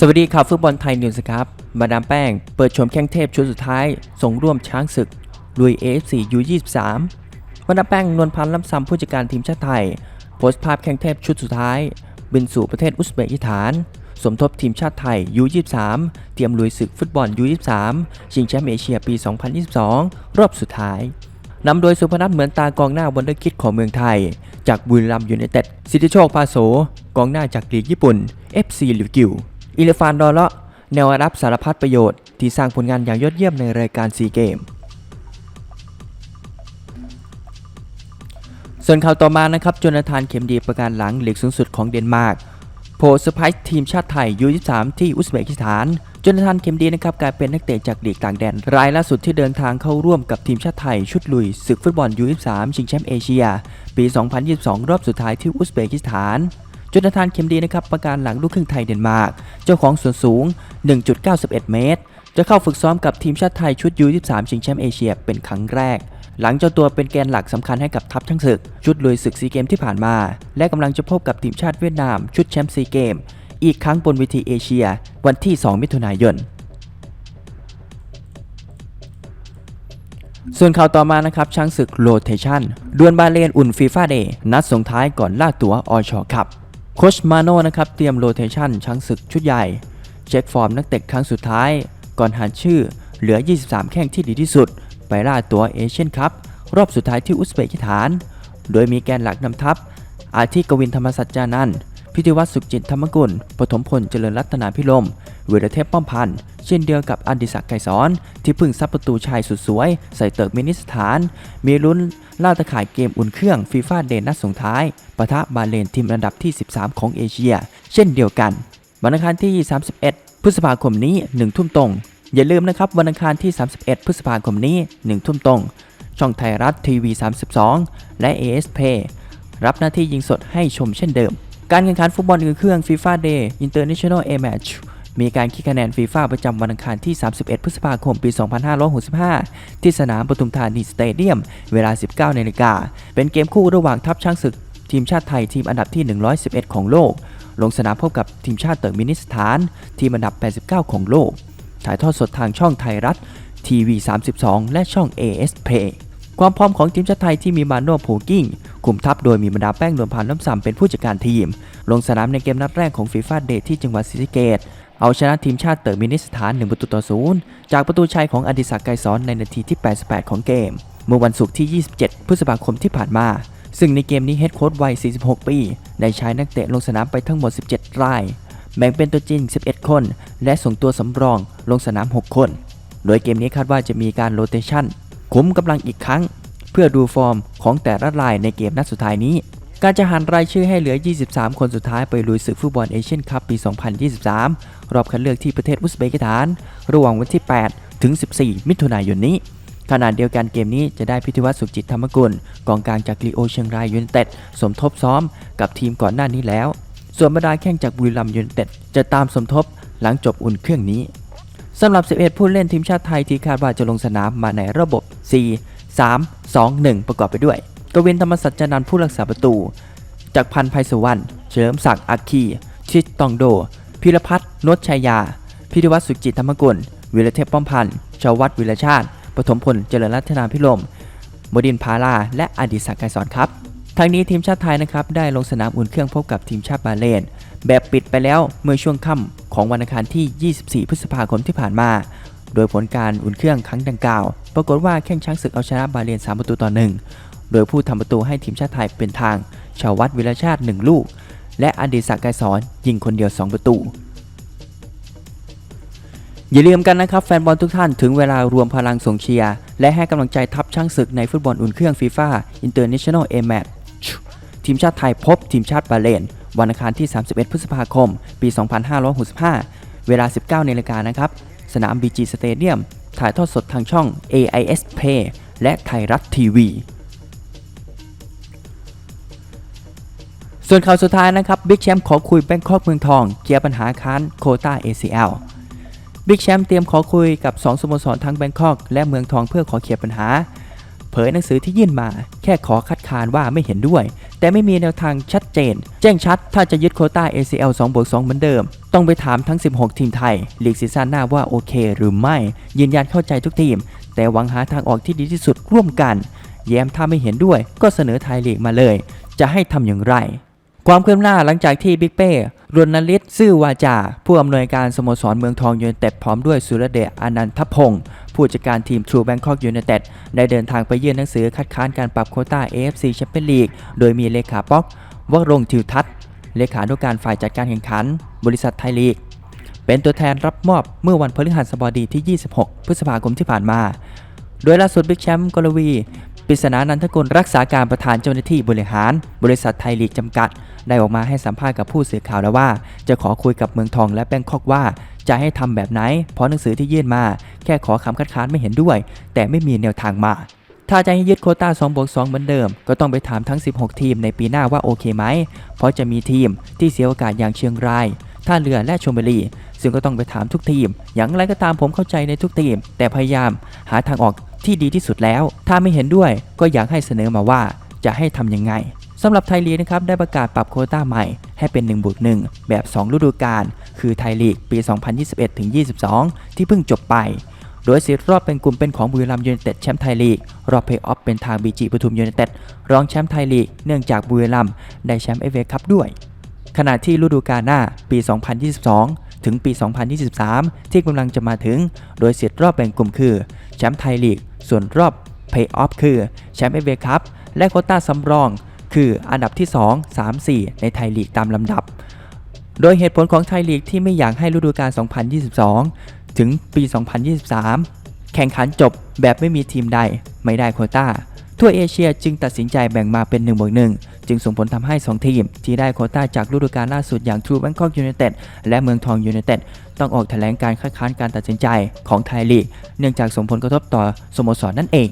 สวัสดีข่าวฟุตบอลไทยนิวส์ครับ มาดามแป้ง เปิดชมแข้งเทพชุดสุดท้าย ส่งร่วมช้างศึก ลุย AFC U23 มาดามแป้งนวลพันธ์ล้ำซ้ำผู้จัดการทีมชาติไทย โพสต์ภาพแข้งเทพชุดสุดท้าย บินสู่ประเทศอุซเบกิสถาน สมทบทีมชาติไทย U23 เตรียมลุยศึกฟุตบอล U23 ชิงแชมป์เอเชียปี 2022 รอบสุดท้ายนำโดยสุพนัทเหมือนตากองหน้าวันเดอร์คิดของเมืองไทย จากบุรีรัมย์ยูไนเต็ดสิทธิโชคพาโสกองหน้าจากลีกญี่ปุ่น FC ลิวกิว อิเลฟานดอลเลาะแนวรับสารพัดประโยชน์ที่สร้างผลงานอย่างยอดเยี่ยมในรายการซีเกม ส่วนข่าวต่อมานะครับโจนาธานเข็มดีประการหลังหลีกสูงสุดของเดนมาร์กโพลเซอร์ไพรส์ทีมชาติไทย U23 ที่อุซเบกิสถานโจนาธานเข็มดีนะครับกลายเป็นนักเตะจากลีกต่างแดน รายล่าสุดที่เดินทางเข้าร่วมกับทีมชาติไทยชุดลุยศึกฟุตบอล U23 ชิงแชมป์เอเชีย ปี 2022 รอบสุดท้ายที่อุซเบกิสถาน จุนาธานเข็มดีนะครับประการหลังลูกครึ่งไทยเดนมาร์กเจ้าของส่วนสูง 1.91 เมตร จะเข้าฝึกซ้อมกับทีมชาติไทยชุด U23 ชิงแชมป์เอเชียเป็นครั้งแรก หลังเจ้าตัวเป็นแกนหลักสำคัญให้กับทัพช่างศึก ชุดลุยศึกซีเกมที่ผ่านมา และกำลังจะพบกับทีมชาติเวียดนาม ชุดแชมป์ซีเกม อีกครั้งบนเวทีเอเชีย วันที่ 2 มิถุนายนส่วนข่าวต่อมานะครับช้างศึกโรเทชันดวลบาเลนอุ่นฟีฟ่าเดย์นัดส่งท้ายก่อนล่าตัวออชอคับ โคชมาโน่นะครับเตรียมโรเทชันช้างศึกชุดใหญ่ เช็คฟอร์มนักเตะครั้งสุดท้าย ก่อนหาชื่อเหลือ 23 แข้งที่ดีที่สุด ไปล่าตัวเอเชียนคัพรอบสุดท้ายที่อุซเบกิสถาน โดยมีแกนหลักนำทัพ อาทิกวินธรรมสัจจานันพิธีวัตรสุขจิตธรรมกุลปฐมพลเจริญรัตนาพิรม เวรเทพป้อมพันธ์เช่นเดียวกับอดิศักดิ์ไกรสอน ที่พึ่งซับประตูชายสุดสวย ใส่เติร์กมินิสถาน มีลุ้นล่าตะข่ายเกมอุ่นเครื่องฟีฟ่าเดนนัดส่งท้ายปะทะบาเลนทีมอันดับที่ 13 ของเอเชีย เช่นเดียวกัน วันอังคารที่ 31 พฤษภาคมนี้ 1 ทุ่มตรง อย่าลืมนะครับวันอังคารที่ 31 พฤษภาคมนี้ 1 ทุ่มตรง ช่องไทยรัฐทีวี 32 และ ASP รับหน้าที่ยิงสดให้ชมเช่นเดิม การแข่งขันฟุตบอลอื่นเครื่อง FIFA Day International A Match มี มีการคิดคะแนนฟีฟ่าประจำวันอังคารที่ 31 พฤษภาคม ปี 2565 ที่สนามปทุมธานีสเตเดียม เวลา 19นาฬิกา เป็นเกมคู่ระหว่างทัพช้างศึก ทีมชาติไทยทีมอันดับที่ 111 ของโลก ลงสนามพบกับทีมชาติเติร์กมินิสถาน ทีมอันดับ 89 ของโลก ถ่ายทอดสดทางช่องไทยรัฐทีวี 32 และช่อง ASP ความพร้อมของทีมชาติไทยที่มีมาโน่โพกิ้งคุมทัพโดยมีบรรดาแป้งนวลพันธ์น้ำสัมเป็นผู้จัดการทีม ลงสนามในเกมนัดแรกของฟีฟ่าเดย์ที่จังหวัดศรีสะเกษ เอาชนะทีมชาติเติร์กมินิสถาน 1 ประตูต่อศูนย์จากประตูชัยของอดิศักดิ์ไกรสอนในนาทีที่ 88 ของเกม เมื่อวันศุกร์ที่ 27 พฤษภาคมที่ผ่านมา ซึ่งในเกมนี้เฮดโค้ชวัย 46 ปีได้ใช้นักเตะลงสนามไปทั้งหมด 17 ราย แบ่งเป็นตัวจริง 11 คน และส่งตัวสำรองลงสนาม 6 คน โดยเกมนี้คาดว่าจะมีการโรเตชันคุ้มกำลังอีกครั้ง เพื่อดูฟอร์มของแต่ละรายในเกมนัดสุดท้ายนี้ การจะหันรายชื่อให้เหลือ 23 คนสุดท้ายไปลุยศึกฟุตบอลเอเชียนคัพปี 2023 รอบคัดเลือกที่ประเทศอุซเบกิสถาน ระหว่างวันที่ 8 ถึง 14 มิถุนายนนี้ขณะเดียวกันเกมนี้จะได้พิธีวัตรสุขจิตธรรมกุลกองกลางจากลีโอเชียงรายยูไนเต็ดสมทบซ้อมกับทีมก่อนหน้านี้แล้ว ส่วนบรรดาแข้งจากบุรีรัมย์ยูไนเต็ดจะตามสมทบหลังจบอุ่นเครื่องนี้สำหรับ 11 ผู้เล่นทีมชาติไทยที่คาดว่าจะลงสนามมาในระบบ 4 3 2 1 ประกอบไปด้วย กวินธรรมสัจจนันท์ผู้รักษาประตู จากพันธ์ไพศวรรณ เฉลิมศักดิ์อัคคี ชิดตองโด พิรพัฒน์นชชัยยา พิธิวัตสุจิตธรรมกุล วิรเทพป้อมพันธ์ชาววัดวิรชาติ ปฐมพล เจริญรัตนาพิรมบดินพาลาและอดิศักดิ์ไกรสอนครับทางนี้ทีมชาติไทยนะครับได้ลงสนามอุ่นเครื่องพบกับทีมชาติบาเลน แบบปิดไปแล้วเมื่อช่วงค่ำของวันอังคารที่ 24 พฤษภาคมที่ผ่านมา โดยผลการอุ่นเครื่องครั้งดังกล่าว ปรากฏว่าแข้งช้างศึกเอาชนะบาเลน 3 ประตูต่อ1 โดยผู้ทำประตูให้ทีมชาติไทยเป็นทางชาววัดวิรชาติ 1 ลูก และอดิศักดิ์ไกรสอนยิงคนเดียว 2 ประตู อย่าลืมกันนะครับ แฟนบอลทุกท่านถึงเวลารวมพลังส่งเชียร์ และให้กำลังใจทัพช่างศึกในฟุตบอลอุ่นเครื่องฟีฟ่าอินเตอร์เนชั่นแนลเอแมตทีมชาติไทยพบทีมชาติบาเลน วันอังคารที่ 31 พฤษภาคม ปี 2565 เวลา 19นาฬิกานะครับ สนาม BG Stadium ถ่ายทอดสดทางช่อง AIS Play และไทยรัฐทีวี ส่วนข่าวสุดท้ายนะครับบิ๊กแชมป์ขอคุยแบงคอกเมืองทองเคลียร์ปัญหาค้านโคต้า ACL บิ๊กแชมป์เตรียมขอคุยกับ 2สโมสรทั้งแบงคอกและเมืองทองเพื่อขอเคลียร์ปัญหาผผยหนังสือที่ยื่นมา แค่ขอคัดค้านว่าไม่เห็นด้วย แต่ไม่มีแนวทางชัดเจน แจ้งชัดถ้าจะยึดโคต้า ACL 2บวก2เหมือนเดิม ต้องไปถามทั้ง 16 ทีมไทยลีกซีซั่นหน้าว่าโอเค หรือไม่ ยืนยันเข้าใจทุกทีม แต่หวังหาทางออกที่ดีที่สุดร่วมกัน แย้มถ้าไม่เห็นด้วย ก็เสนอไทยลีกมาเลย จะให้ทำอย่างไร ความเคืบหน้าหลังจากที่บิ๊กเป้รณฤทธิ์ซื่อวาจา ผู้อำนวยการสโมสรเมืองทองยูไนเต็ดพร้อมด้วยสุรเดชอนันทพงศ์ผู้จัดการทีมทรูแบงคอกยูไนเต็ดได้เดินทางไปยื่นหนังสือคัดค้านการปรับโคต้า AFC แชมเปี้ยนลีก โดยมีเลขาป๊อกวรงทิวทัศน์เลขานุการฝ่ายจัดการแข่งขัน บริษัทไทยลีก เป็นตัวแทนรับมอบเมื่อวันพฤหัสบดีที่ 26 พฤษภาคมที่ผ่านมา โดยล่าสุดบิ๊กแชมป์กรวีปริศนานันทกุลรักษาการประธานเจ้าหน้าที่บริหาร บริษัทไทยลีกจำกัด ได้ออกมาให้สัมภาษณ์กับผู้สื่อข่าวแล้วว่า จะขอคุยกับเมืองทองและแบงคอกว่า จะให้ทำแบบไหน เพราะหนังสือที่ยื่นมา แค่ขอคำคัดค้านไม่เห็นด้วย แต่ไม่มีแนวทางมาถ้าจะให้ยึดโควต้า2บวก2เหมือนเดิม ก็ต้องไปถามทั้ง 16 ทีมในปีหน้าว่าโอเคไหม เพราะจะมีทีมที่เสียโอกาสอย่างเชียงราย ท่าเรือและชลบุรี ซึ่งก็ต้องไปถามทุกทีม อย่างไรก็ตามผมเข้าใจในทุกทีม แต่พยายามหาทางออกที่ดีที่สุดแล้ว ถ้าไม่เห็นด้วยก็อยากให้เสนอมาว่าจะให้ทำยังไง สำหรับไทยลีกนะครับได้ประกาศปรับโคต้าใหม่ให้เป็น1บวก1แบบ 2 ฤดูกาลคือไทยลีกปี 2021-22 ที่เพิ่งจบไป โดยสิทธิ์รอบเป็นกลุ่มเป็นของบุรีรัมย์ยูไนเต็ดแชมป์ไทยลีก รอบเพย์ออฟเป็นทางบีจีปทุมยูไนเต็ดรองแชมป์ไทยลีกเนื่องจากบุรีรัมย์ได้แชมป์เอฟเอคัพด้วย ขณะที่ฤดูกาลหน้าปี 2022ถึงปี 2023 ที่กำลังจะมาถึง โดยสิทธิ์รอบแบ่งกลุ่มคือ แชมป์ไทยลีก ส่วนรอบเพย์ออฟคือ แชมป์เอเอคัพและโคต้าสำรอง คืออันดับที่ 2 3 4 ในไทยลีกตามลำดับ โดยเหตุผลของไทยลีกที่ไม่อยากให้ฤดูกาล 2022 ถึงปี 2023 แข่งขันจบแบบไม่มีทีมใดไม่ได้โควต้า ทั่วเอเชียจึงตัดสินใจแบ่งมาเป็น1บวก1จึงส่งผลทำให้ 2 ทีม ที่ได้โควต้าจากฤดูกาลล่าสุดอย่าง True Bangkok United และเมืองทองยูไนเต็ดต้องออกแถลงการคัดค้านการตัดสินใจของไทยลีก เนื่องจากส่งผลกระทบต่อสโมสรนั่นเอง